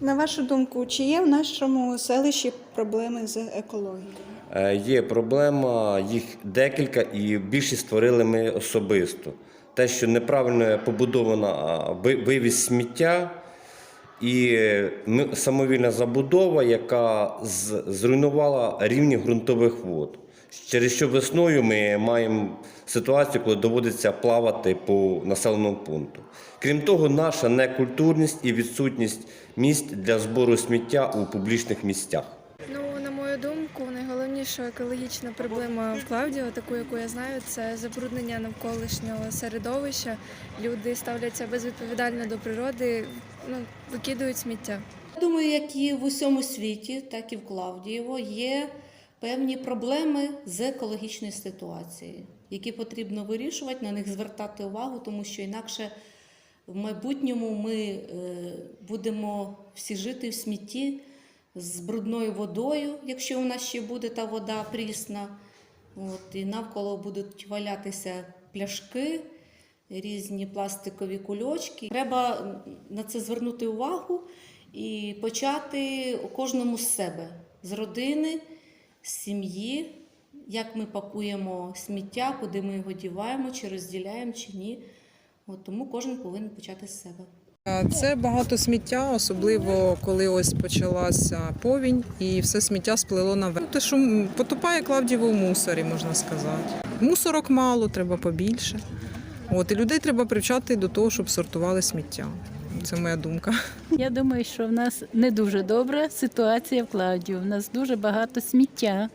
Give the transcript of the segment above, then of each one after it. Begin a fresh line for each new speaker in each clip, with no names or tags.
На вашу думку, чи є в нашому селищі проблеми з екологією?
Е, Є проблема, їх декілька, і більшість створили ми особисто. Те, що неправильно побудована ви- вивіз сміття і е, самовільна забудова, яка зруйнувала рівні ґрунтових вод. Через що весною ми маємо ситуацію, коли доводиться плавати по населеному пункту. Крім того, наша некультурність і відсутність місць для збору сміття у публічних місцях.
Ну, на мою думку, найголовніша екологічна проблема в Клавдіо, таку, яку я знаю, це забруднення навколишнього середовища. Люди ставляться безвідповідально до природи, ну, викидують сміття.
Думаю, як і в усьому світі, так і в Клавдієво є певні проблеми з екологічною ситуацією, які потрібно вирішувати, на них звертати увагу, тому що інакше в майбутньому ми е, будемо всі жити в смітті з брудною водою, якщо у нас ще буде та вода прісна. От, і навколо будуть валятися пляшки, різні пластикові кульочки. Треба на це звернути увагу і почати кожному з себе, з родини, сім'ї, як ми пакуємо сміття, куди ми його діваємо, чи розділяємо, чи ні. От, тому кожен повинен почати з себе.
Це багато сміття, особливо коли ось почалася повінь, і все сміття сплило наверх. Те, що потопає Клавдіво в мусорі, можна сказати. Мусорок мало, треба побільше. От і людей треба привчати до того, щоб сортували сміття. Це моя думка.
Я думаю, що в нас не дуже добра ситуація в Клавдію. В нас дуже багато сміття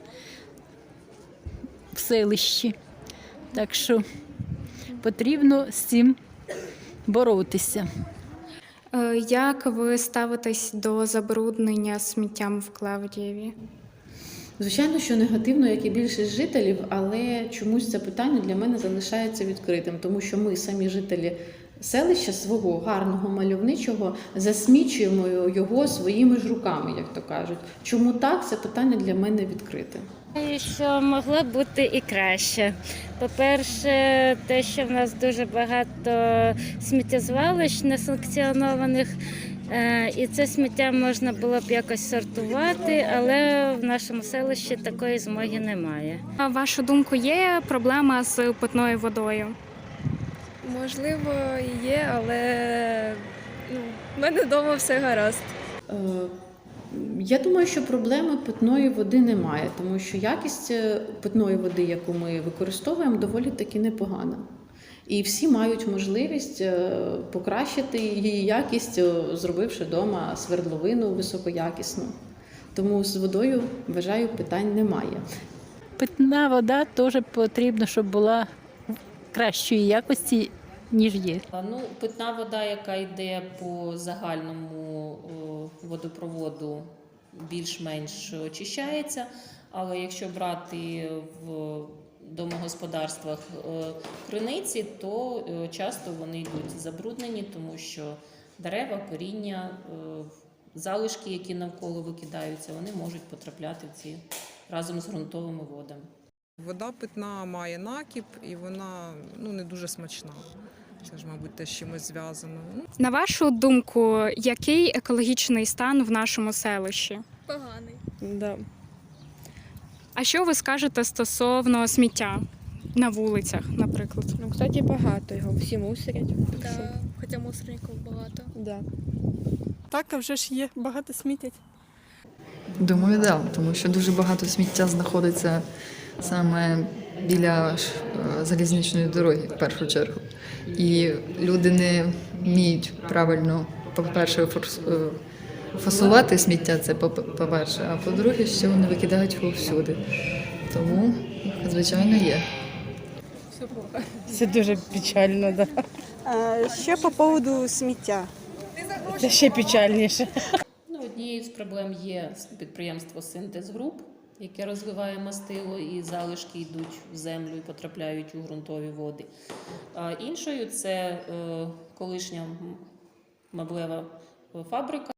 в селищі. Так що потрібно з цим боротися.
Е, Як ви ставитесь до забруднення сміттям в Клавдієві?
Звичайно, що негативно, як і більшість жителів, але чомусь це питання для мене залишається відкритим, тому що ми, самі жителі селища свого гарного мальовничого, засмічуємо його своїми ж руками, як то кажуть. Чому так? Це питання для мене відкрите.
Що могло бути і краще. По-перше, те, що в нас дуже багато сміттєзвалищ несанкціонованих, е, і це сміття можна було б якось сортувати, але в нашому селищі такої змоги немає.
На вашу думку, є проблема з питною водою?
Можливо, і є, але ну, в мене вдома все гаразд.
Е, Я думаю, що проблеми питної води немає, тому що якість е, питної води, яку ми використовуємо, доволі таки непогана. І всі мають можливість е, покращити її якість, зробивши вдома свердловину високоякісну. Тому з водою, вважаю, питань немає.
Питна вода теж потрібно, щоб була кращої якості, ніж є.
Ну, питна вода, яка йде по загальному водопроводу, більш-менш очищається. Але якщо брати в домогосподарствах е, криниці, то е, часто вони йдуть забруднені, тому що дерева, коріння, е, залишки, які навколо викидаються, вони можуть потрапляти в ці разом з ґрунтовими водами.
Вода питна має накіп і вона ну, не дуже смачна. Це ж, мабуть, теж з чимось зв'язано.
На вашу думку, який екологічний стан в нашому селищі?
Поганий.
Да.
А що ви скажете стосовно сміття на вулицях, наприклад?
Ну, кстати, багато його, всі мусорять.
Да, хоча мусорників багато.
Да.
Так, а вже ж є, багато смітять.
Думаю, так, да, тому що дуже багато сміття знаходиться саме біля е, залізничної дороги, в першу чергу. І люди не вміють правильно, по-перше, е, фасувати сміття, це по- по-перше, а по-друге, що вони викидають його всюди. Тому, звичайно, є.
Це дуже печально, да. А, ще по поводу сміття. Це ще печальніше.
Ну, однією з проблем є підприємство Синтез Груп, яке розвиває мастило, і залишки йдуть в землю і потрапляють у ґрунтові води. А іншою це е, колишня меблева фабрика,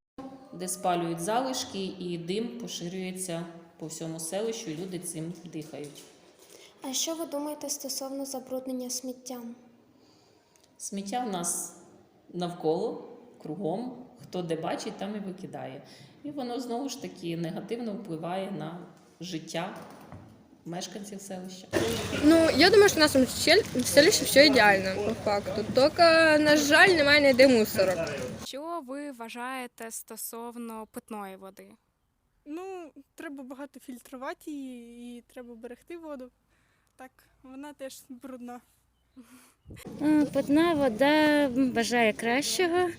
де спалюють залишки, і дим поширюється по всьому селищу, і люди цим дихають.
А що ви думаєте стосовно забруднення сміттям?
Сміття в нас навколо, кругом. хто де бачить, там і викидає. І воно знову ж таки негативно впливає на життя мешканців селища.
Ну, я думаю, що в нашому селищі все ідеально, по факту. Тільки, на жаль, немає ніде мусорок.
Що ви вважаєте стосовно питної води?
Ну, треба багато фільтрувати її і треба берегти воду. Так, вона теж брудна.
Е, Питна вода бажає кращого.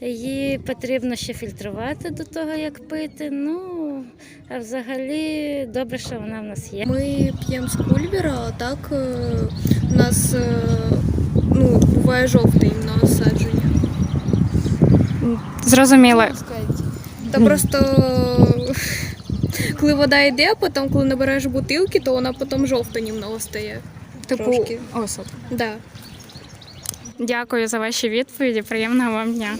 Її потрібно ще фільтрувати до того, як пити. Ну, а взагалі добре, що вона в нас є.
Ми п'ємо з кульвера, а так е, у нас е, ну, буває жовтий на насадження.
Зрозуміло.
Та просто коли вода йде, а потім, коли набираєш бутилки, то вона потім жовта немного стає.
Типу осад.
Да.
Дякую за ваші відповіді. Приємного вам дня.